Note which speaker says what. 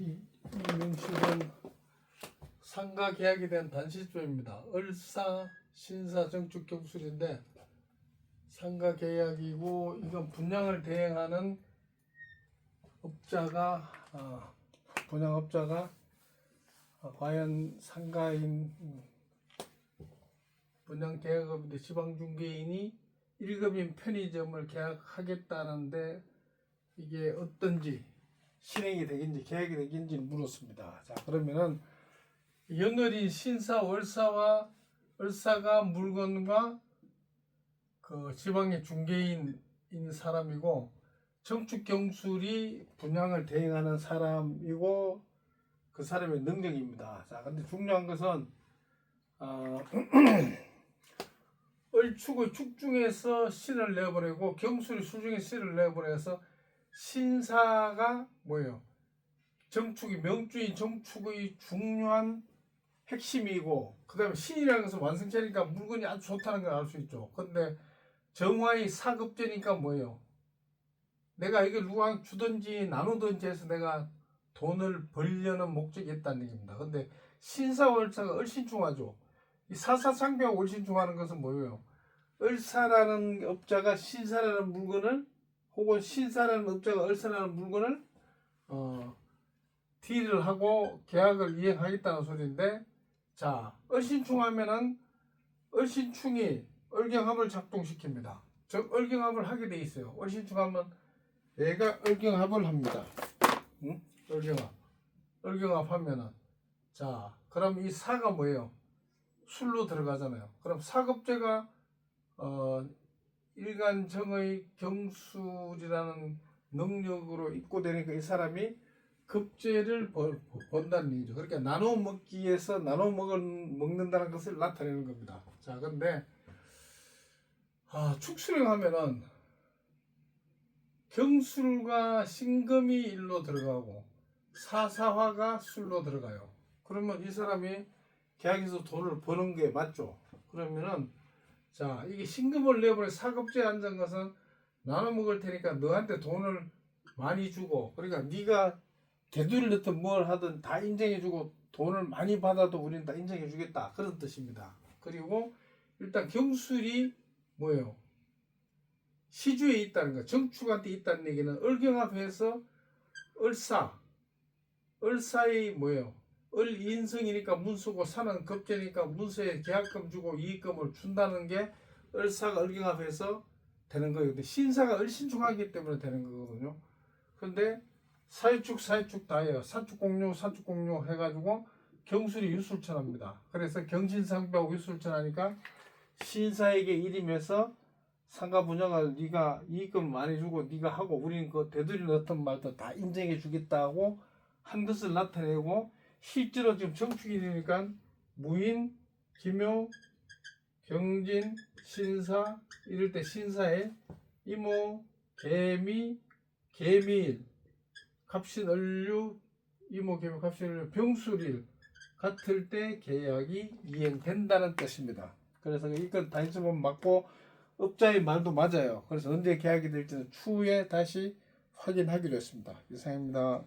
Speaker 1: 이, 이 명식은 상가 계약에 대한 단시조입니다. 을사, 신사, 정축, 경술인데 상가 계약이고 이건 분양을 대행하는 업자가 어, 분양업자가 어, 과연 상가인 음, 분양 계약업인데 지방중개인이 1급인 편의점을 계약하겠다는데 이게 어떤지 실행이 되긴지 계약이 되긴지 물었습니다. 자 그러면은 연월인 신사 월사와 을사가 물건과 그 지방의 중개인 인 사람이고 정축 경술이 분양을 대행하는 사람이고 그 사람의 능력입니다. 자 근데 중요한 것은 어, 을축의 축 중에서 신을 내버리고 경술이 수중에 신을 내버려서 신사가 뭐예요? 정축이 명주인 정축의 중요한 핵심이고 그 다음에 신이라는 것은 완성체니까 물건이 아주 좋다는 걸 알 수 있죠. 근데 정화의 사급제니까 뭐예요? 내가 이걸 누구한테 주든지 나누든지 해서 내가 돈을 벌려는 목적이 있다는 얘기입니다. 근데 신사월사가 얼씬중하죠. 이 사사상비하고 얼씬중하는 것은 뭐예요? 을사라는 업자가 신사라는 물건을 혹은 신사라는 업자가 을사라는 물건을 어, 딜을 하고 계약을 이행하겠다는 소리인데 자 을신충하면은 을신충이 을경합을 작동시킵니다. 즉 을경합을 하게 돼 있어요. 을신충하면 얘가 을경합을 합니다. 응? 을경합. 을경합 하면은 자 그럼 이 사가 뭐예요? 술로 들어가잖아요. 그럼 사급제가 어 일간정의 경술이라는 능력으로 입고되니까 이 사람이 급제를 번, 번다는 얘기죠. 그러니까 나눠 먹기에서 나눠 먹을, 먹는다는 것을 나타내는 겁니다. 자, 근데 아, 축수령하면은 경술과 신금이 일로 들어가고 사사화가 술로 들어가요. 그러면 이 사람이 계약에서 돈을 버는 게 맞죠. 그러면은 자 이게 신금을 내버려 사급제에 앉은 것은 나눠 먹을 테니까 너한테 돈을 많이 주고 그러니까 네가 개두를 넣든 뭘 하든 다 인정해주고 돈을 많이 받아도 우리는 다 인정해주겠다 그런 뜻입니다. 그리고 일단 경술이 뭐예요? 시주에 있다는 거, 정축한테 있다는 얘기는 을경합해서 을사, 을사의 뭐예요? 을 인성이니까 문수고 사는 급제니까 문수에 계약금 주고 이익금을 준다는 게 을사가 을경합해서 되는 거예요. 신사가 을신축하기 때문에 되는 거거든요. 근데 사유축 사유축 다예요. 사축공유 사축공유 해가지고 경술이 유술천합니다. 그래서 경신상비하고 유술천하니까 신사에게 일임해서 상가 분양을 네가 이익금 많이 주고 네가 하고 우리는 그 되돌이 넣던 말도 다 인정해 주겠다고 한 것을 나타내고 실제로 지금 정축이 되니까 무인, 기묘, 경진, 신사 이럴 때 신사에 이모, 개미, 개미일, 갑신을류, 이모, 개미, 갑신을류, 병술일 같을 때 계약이 이행된다는 뜻입니다. 그래서 이건 단수본 맞고 업자의 말도 맞아요. 그래서 언제 계약이 될지는 추후에 다시 확인하기로 했습니다. 이상입니다.